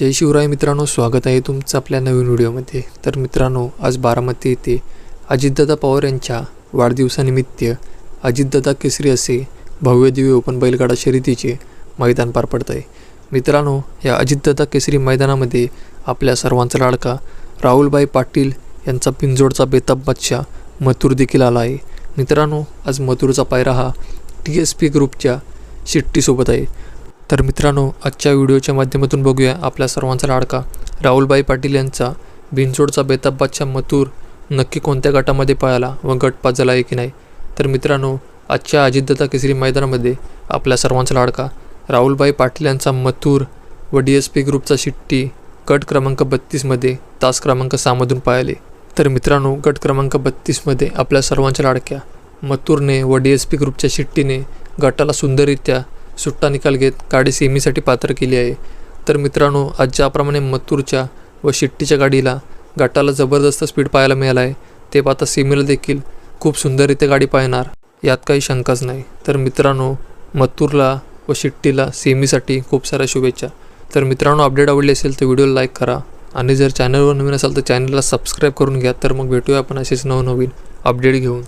जय शिवराय मित्रांनो स्वागत आहे तुमचं आपल्या नवीन व्हिडिओमध्ये. तर मित्रांनो आज बारामती येथे अजितदादा पवार यांच्या वाढदिवसानिमित्त अजितदादा केसरी असे भव्य दिव्य ओपन बैलगाडा शर्यतीचे मैदान पार पडत आहे. मित्रांनो या अजितदादा केसरी मैदानामध्ये आपल्या सर्वांचा लाडका राहुलबाई पाटील यांचा पिंजोडचा बेताब बादशाह मथुर देखील आला आहे. मित्रांनो आज मथुरचा पायरा हा टी एस पी ग्रुपच्या शिट्टीसोबत आहे. तर मित्रांनो आजच्या व्हिडिओच्या माध्यमातून बघूया आपल्या सर्वांचा लाडका. राहुलबाई पाटील यांचा बिनसोडचा बेताब बादशाह मथुर नक्की कोणत्या गटामध्ये पळाला व गट पास झाला आहे की नाही? तर मित्रांनो आजच्या अजितदादा केसरी मैदानामध्ये आपल्या सर्वांचा लाडका. राहुलबाई पाटील यांचा मथुर व डी एस पी ग्रुपचा शिट्टी गट क्रमांक बत्तीसमध्ये तास क्रमांक सहामधून पाहिले तर मित्रांनो गट क्रमांक बत्तीसमध्ये आपल्या सर्वांच्या लाडक्या मथुरने व डी एस पी ग्रुपच्या शिट्टीने गटाला सुंदररित्या सुट्टा निकाल घेत गाडी सेमीसाठी पात्र केली आहे. तर मित्रांनो आज ज्याप्रमाणे मत्तूरच्या व शिट्टीच्या गाडीला गटाला जबरदस्त स्पीड पाहायला मिळाला आहे ते पाहता सेमीला देखील खूप सुंदररित्या गाडी पाहणार यात काही शंकाच नाही. तर मित्रांनो मत्तूरला व शिट्टीला सेमीसाठी खूप साऱ्या शुभेच्छा. तर मित्रांनो अपडेट आवडली असेल तर व्हिडिओला लाईक करा आणि जर चॅनलवर नवीन असाल तर चॅनलला सबस्क्राईब करून घ्या. तर मग भेटूया आपण असेच नवनवीन अपडेट घेऊन.